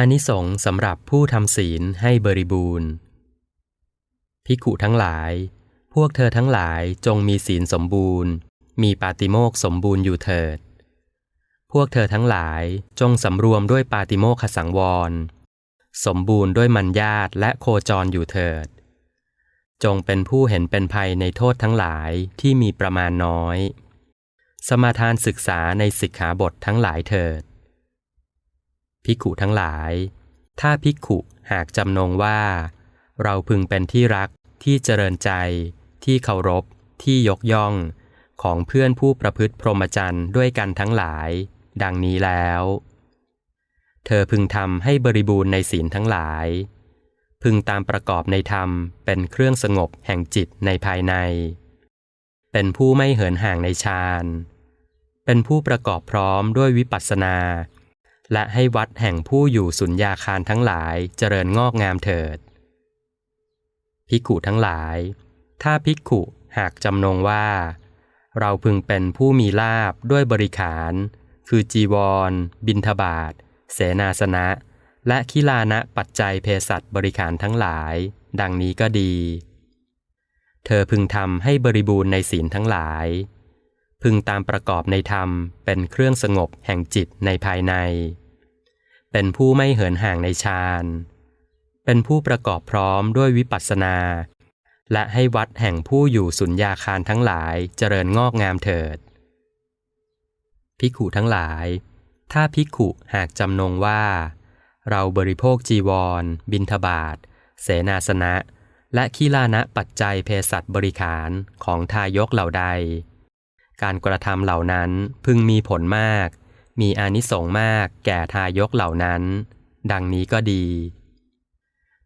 อานิสงส์สำหรับผู้ทำศีลให้บริบูรณ์ ภิกขุทั้งหลาย พวกเธอทั้งหลายจงมีศีลสมบูรณ์ มีปาติโมกสมบูรณ์อยู่เถิด พวกเธอทั้งหลายจงสำรวมด้วยปาติโมกขสังวร สมบูรณ์ด้วยมัญญาตและโคจรอยู่เถิด จงเป็นผู้เห็นเป็นภัยในโทษทั้งหลายที่มีประมาณน้อย สมาทานศึกษาในสิกขาบททั้งหลายเถิด ภิกขุทั้งหลาย ถ้าภิกขุหากจำนงว่า เราพึงเป็นที่รักที่เจริญใจ ที่เคารพ ที่ยกย่อง ของเพื่อนผู้ประพฤติพรหมจรรย์ด้วยกันทั้งหลาย ดังนี้แล้ว เธอพึงทำให้บริบูรณ์ในศีลทั้งหลาย พึงตามประกอบในธรรมเป็นเครื่องสงบแห่งจิตในภายใน เป็นผู้ไม่เหินห่างในฌานเป็นผู้ประกอบพร้อมด้วยวิปัสสนา และให้วัดแห่งผู้อยู่สุญญาคารทั้งหลายเจริญงอกงามเถิด ภิกขุทั้งหลาย ถ้าภิกขุหากจำนงว่า เราพึงเป็นผู้มีลาบด้วยบริขาร คือจีวร บินทบาท เสนาสนะ และคิลานะปัจจัยเภสัชบริขารทั้งหลาย ดังนี้ก็ดี เธอพึงทำให้บริบูรณ์ในศีลทั้งหลาย พึงตามประกอบในธรรมเป็นเครื่องสงบแห่งจิตในภายใน เป็นผู้ไม่เหินห่างในฌานเป็นผู้ประกอบพร้อมด้วยวิปัสสนา และให้วัดแห่งผู้อยู่สุญญาคารทั้งหลายเจริญงอกงามเถิด ภิกขุทั้งหลาย ถ้าภิกขุหากจำนงว่า เราบริโภคจีวร บินทบาทเสนาสนะ และขีลานะปัจจัยเภสัชบริขารของทายกเหล่าใด การกระทำเหล่านั้นพึงมีผลมาก มีอานิสงส์มากแก่ทายกเหล่านั้น ดังนี้ก็ดี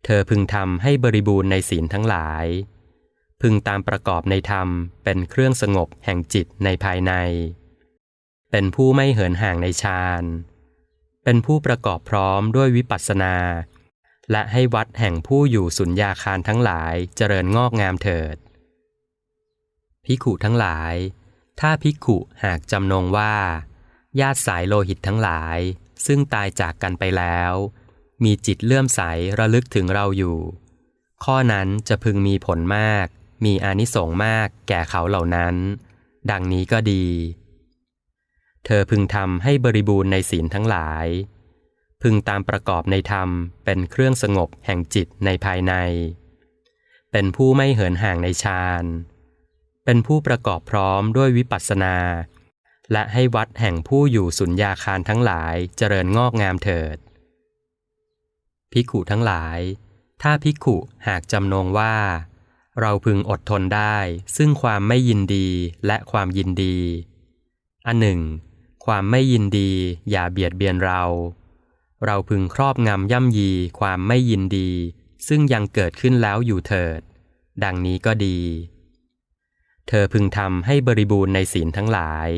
เธอพึงทำให้บริบูรณ์ในศีลทั้งหลาย พึงตามประกอบในธรรมเป็นเครื่องสงบแห่งจิตในภายใน เป็นผู้ไม่เหินห่างในฌานเป็นผู้ประกอบพร้อมด้วยวิปัสสนา และให้วัดแห่งผู้อยู่สุญญาคารทั้งหลายเจริญงอกงามเถิดภิขุทั้งหลาย ถ้าภิกขุหากจำนงว่า ญาติสายโลหิตทั้งหลาย ซึ่งตายจากกันไปแล้ว มีจิตเลื่อมใสระลึกถึงเราอยู่ ข้อนั้นจะพึงมีผลมาก มีอานิสงส์มากแก่เขาเหล่านั้น ดังนี้ก็ดี เธอพึงทำให้บริบูรณ์ในศีลทั้งหลาย พึงตามประกอบในธรรมเป็นเครื่องสงบแห่งจิตในภายใน เป็นผู้ไม่เหินห่างในฌาน เป็นผู้ประกอบพร้อมด้วยวิปัสสนา และให้วัดแห่งผู้อยู่สุญญาคารทั้งหลายเจริญงอกงามเถิด ภิกขุทั้งหลาย ถ้าภิกขุหากจำนงว่า เราพึงอดทนได้ ซึ่งความไม่ยินดีและความยินดี อันหนึ่ง ความไม่ยินดีอย่าเบียดเบียนเรา เราพึงครอบงำย่ำยีความไม่ยินดี ซึ่งยังเกิดขึ้นแล้วอยู่เถิด ดังนี้ก็ดี เธอพึงทำให้บริบูรณ์ในศีลทั้งหลาย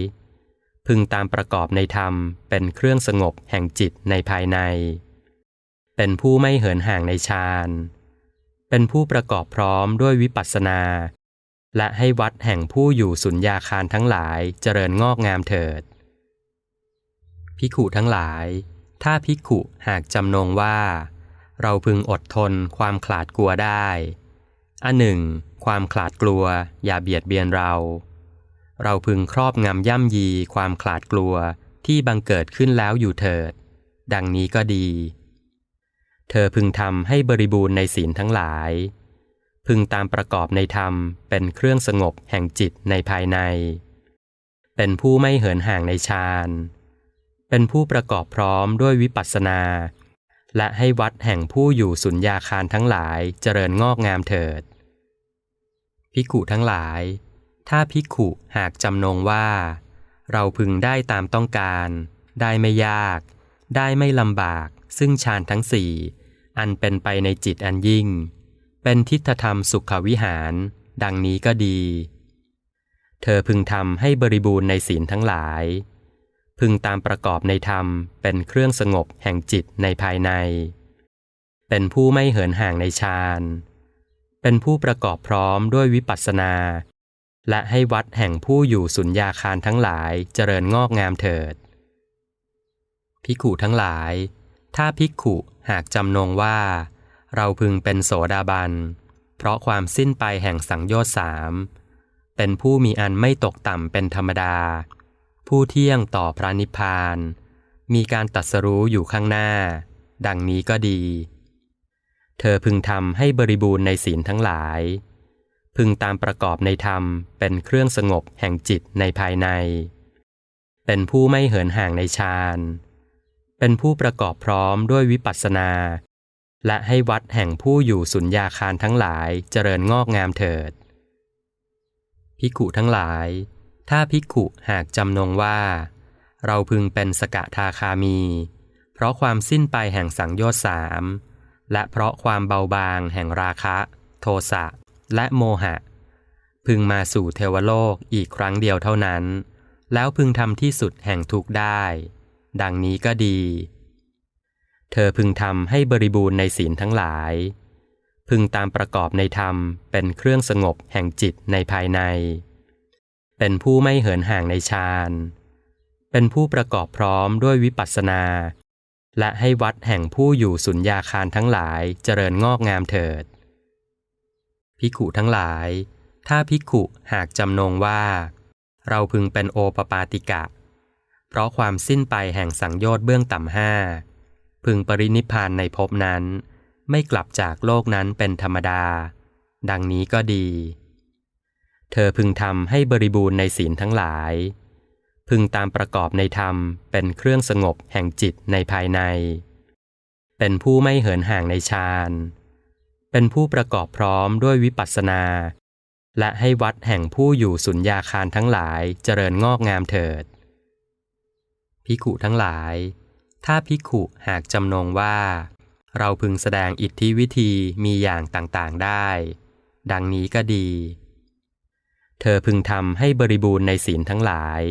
พึงตามประกอบในธรรมเป็นเครื่องสงบแห่งจิตในภายใน เป็นผู้ไม่เหินห่างในฌานเป็นผู้ประกอบพร้อมด้วยวิปัสสนา และให้วัดแห่งผู้อยู่สุญญาคารทั้งหลายเจริญงอกงามเถิดภิขุทั้งหลาย ถ้าภิขุหากจำนงว่า เราพึงอดทนความขลาดกลัวได้อันหนึ่ง ความขลาดกลัว อย่าเบียดเบียนเรา เราพึงครอบงำย่ำยีความขลาดกลัวที่บังเกิดขึ้นแล้วอยู่เถิด ดังนี้ก็ดี เธอพึงทำให้บริบูรณ์ในศีลทั้งหลาย พึงตามประกอบในธรรมเป็นเครื่องสงบแห่งจิตในภายใน เป็นผู้ไม่เหินห่างในฌานเป็นผู้ประกอบพร้อมด้วยวิปัสสนา และให้วัดแห่งผู้อยู่สุญญาคารทั้งหลายเจริญงอกงามเถิด ภิกขุทั้งหลาย ถ้าภิกขุหากจำนงว่า เราพึงได้ตามต้องการ ได้ไม่ยาก ได้ไม่ลำบาก ซึ่งฌานทั้งสี่อันเป็นไปในจิตอันยิ่ง เป็นทิฏฐธรรมสุขวิหาร ดังนี้ก็ดี เธอพึงทำให้บริบูรณ์ในศีลทั้งหลาย พึงตามประกอบในธรรมเป็นเครื่องสงบแห่งจิตในภายใน เป็นผู้ไม่เหินห่างในฌาน เป็นผู้ประกอบพร้อมด้วยวิปัสสนา และให้วัดแห่งผู้อยู่สุญญาคารทั้งหลายเจริญงอกงามเถิด ภิกขุทั้งหลาย ถ้าภิกขุหากจำนงว่า เราพึงเป็นโสดาบัน เพราะความสิ้นไปแห่งสังโยชน์สามเป็นผู้มีอันไม่ตกต่ำเป็นธรรมดา ผู้เที่ยงต่อพระนิพพาน มีการตัดสรู้อยู่ข้างหน้า ดังนี้ก็ดี เธอพึงทำให้บริบูรณ์ในศีลทั้งหลาย พึงตามประกอบในธรรมเป็นเครื่องสงบแห่งจิตในภายใน เป็นผู้ไม่เหินห่างในฌานเป็นผู้ประกอบพร้อมด้วยวิปัสสนา และให้วัดแห่งผู้อยู่สุญญาคารทั้งหลายเจริญงอกงามเถิด ภิกขุทั้งหลาย ถ้าภิกขุหากจำนงว่า เราพึงเป็นสกทาคามี เพราะความสิ้นไปแห่งสังโยชน์สาม และเพราะความเบาบางแห่งราคะ โทสะ และโมหะ พึงมาสู่เทวโลกอีกครั้งเดียวเท่านั้น แล้วพึงทำที่สุดแห่งทุกได้ ดังนี้ก็ดี เธอพึงทำให้บริบูรณ์ในศีลทั้งหลาย พึงตามประกอบในธรรมเป็นเครื่องสงบแห่งจิตในภายใน เป็นผู้ไม่เหินห่างในฌานเป็นผู้ประกอบพร้อมด้วยวิปัสสนา และให้วัดแห่งผู้อยู่สุญญาคารทั้งหลายเจริญงอกงามเถิด ภิกขุทั้งหลาย ถ้าภิกขุหากจำนงว่า เราพึงเป็นโอปปาติกะ เพราะความสิ้นไปแห่งสังโยชน์เบื้องต่ำห้า พึงปรินิพพานในภพนั้น ไม่กลับจากโลกนั้นเป็นธรรมดา ดังนี้ก็ดี เธอพึงทำให้บริบูรณ์ในศีลทั้งหลาย พึงตามประกอบในธรรมเป็นเครื่องสงบแห่งจิตในภายใน เป็นผู้ไม่เหินห่างในฌานเป็นผู้ประกอบพร้อมด้วยวิปัสสนา และให้วัดแห่งผู้อยู่สุญญาคารทั้งหลายเจริญงอกงามเถิดภิกุทั้งหลาย ถ้าภิกุหากจำนงว่า เราพึงแสดงอิทธิวิธีมีอย่างต่างๆได้ ดังนี้ก็ดี เธอพึงทำให้บริบูรณ์ในศีลทั้งหลาย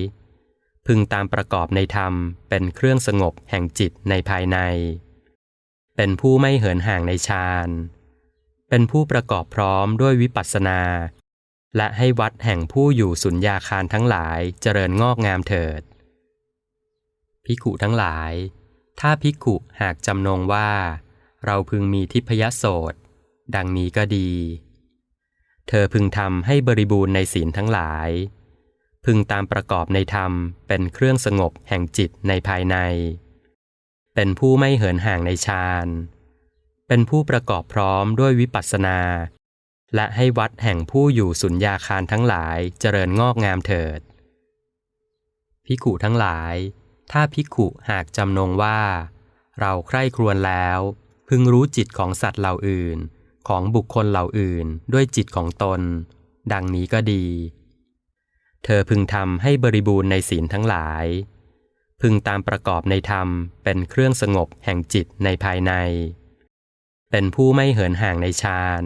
พึงตามประกอบในธรรมเป็นเครื่องสงบแห่งจิตในภายใน เป็นผู้ไม่เหินห่างในฌาน เป็นผู้ประกอบพร้อมด้วยวิปัสสนา และให้วัดแห่งผู้อยู่สุญญาคารทั้งหลายเจริญงอกงามเถิดภิกุทั้งหลาย ถ้าภิกุหากจำนงว่า เราพึงมีทิพยโสตดังนี้ก็ดี เธอพึงทำให้บริบูรณ์ในศีลทั้งหลาย พึงตามประกอบในธรรมเป็นเครื่องสงบแห่งจิตในภายใน เป็นผู้ไม่เหินห่างในฌาน เป็นผู้ประกอบพร้อมด้วยวิปัสสนา และให้วัดแห่งผู้อยู่สุญญาคารทั้งหลายเจริญงอกงามเถิดภิกุทั้งหลาย ถ้าภิกุหากจำนงว่า เราใคร่ครวญแล้ว พึงรู้จิตของสัตว์เหล่าอื่น ของบุคคลเหล่าอื่นด้วยจิตของตน ดังนี้ก็ดี เธอพึงทำให้บริบูรณ์ในศีลทั้งหลาย พึงตามประกอบในธรรมเป็นเครื่องสงบแห่งจิตในภายใน เป็นผู้ไม่เหินห่างในฌาน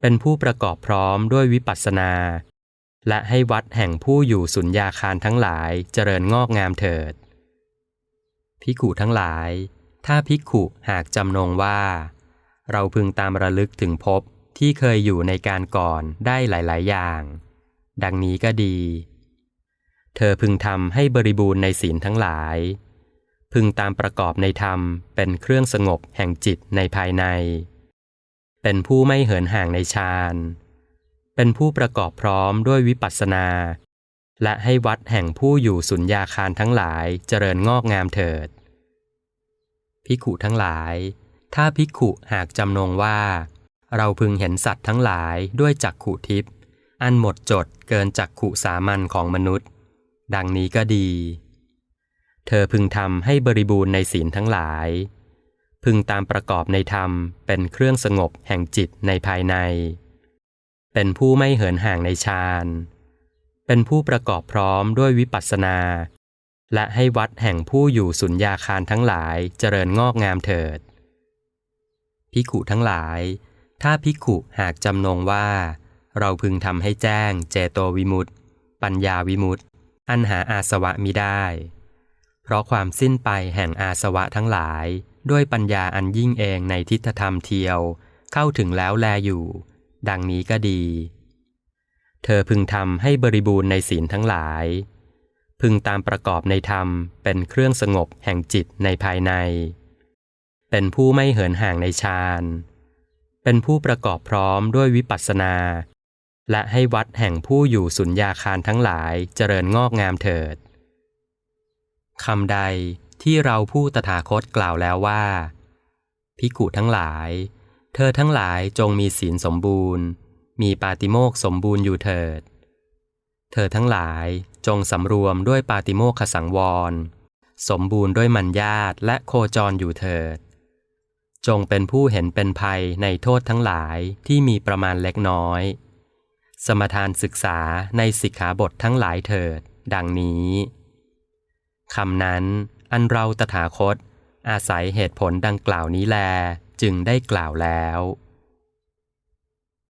เป็นผู้ประกอบพร้อมด้วยวิปัสสนา และให้วัดแห่งผู้อยู่สุญญาคารทั้งหลายเจริญงอกงามเถิดภิกุทั้งหลาย ถ้าภิกุหากจำนงว่า เราพึงตามระลึกถึงภพที่เคยอยู่ในการก่อนได้หลาย ๆ อย่าง ดังนี้ก็ดี เธอพึงทำให้บริบูรณ์ในศีลทั้งหลาย พึงตามประกอบในธรรมเป็นเครื่องสงบแห่งจิตในภายใน เป็นผู้ไม่เหินห่างในฌานเป็นผู้ประกอบพร้อมด้วยวิปัสสนา และให้วัดแห่งผู้อยู่สุญญาคารทั้งหลายเจริญงอกงามเถิด ภิกขุทั้งหลาย ถ้าภิกขุหากจำนงว่า เราพึงเห็นสัตว์ทั้งหลายด้วยจักขุทิพย์ อันหมดจดเกินจักขุสามัญของมนุษย์ ดังนี้ก็ดี เธอพึงทำให้บริบูรณ์ในศีลทั้งหลาย พึงตามประกอบในธรรมเป็นเครื่องสงบแห่งจิตในภายใน เป็นผู้ไม่เหินห่างในฌานเป็นผู้ประกอบพร้อมด้วยวิปัสสนา และให้วัดแห่งผู้อยู่สุญญาคารทั้งหลายเจริญงอกงามเถิดภิกขุทั้งหลาย ถ้าภิกขุหากจำนงว่า เราพึงทำให้แจ้ง เจโตวิมุตติ ปัญญาวิมุตติ อันหาอาสวะมิได้ เพราะความสิ้นไปแห่งอาสวะทั้งหลาย ด้วยปัญญาอันยิ่งเองในทิฏฐธรรมเทียว เข้าถึงแล้วแลอยู่ ดังนี้ก็ดี เธอพึงทำให้บริบูรณ์ในศีลทั้งหลาย พึงตามประกอบในธรรมเป็นเครื่องสงบแห่งจิตในภายใน เป็นผู้ไม่เหินห่างในฌานเป็นผู้ประกอบพร้อมด้วยวิปัสสนา และให้วัดแห่งผู้อยู่สุญญาคารทั้งหลายเจริญงอกงามเถิดคำใดที่เราผู้ตถาคตกล่าวแล้วว่าภิกุทั้งหลาย เธอทั้งหลายจงมีศีลสมบูรณ์ มีปาติโมกสมบูรณ์อยู่เถิด เธอทั้งหลายจงสำรวมด้วยปาติโมกขสังวร สมบูรณ์ด้วยมัญญาตและโคจรอยู่เถิด จงเป็นผู้เห็นเป็นภัยในโทษทั้งหลายที่มีประมาณเล็กน้อย สมทานศึกษาในสิกขาบททั้งหลายเถิด ดังนี้คำนั้น อันเราตถาคต อาศัยเหตุผลดังกล่าวนี้แล จึงได้กล่าวแล้ว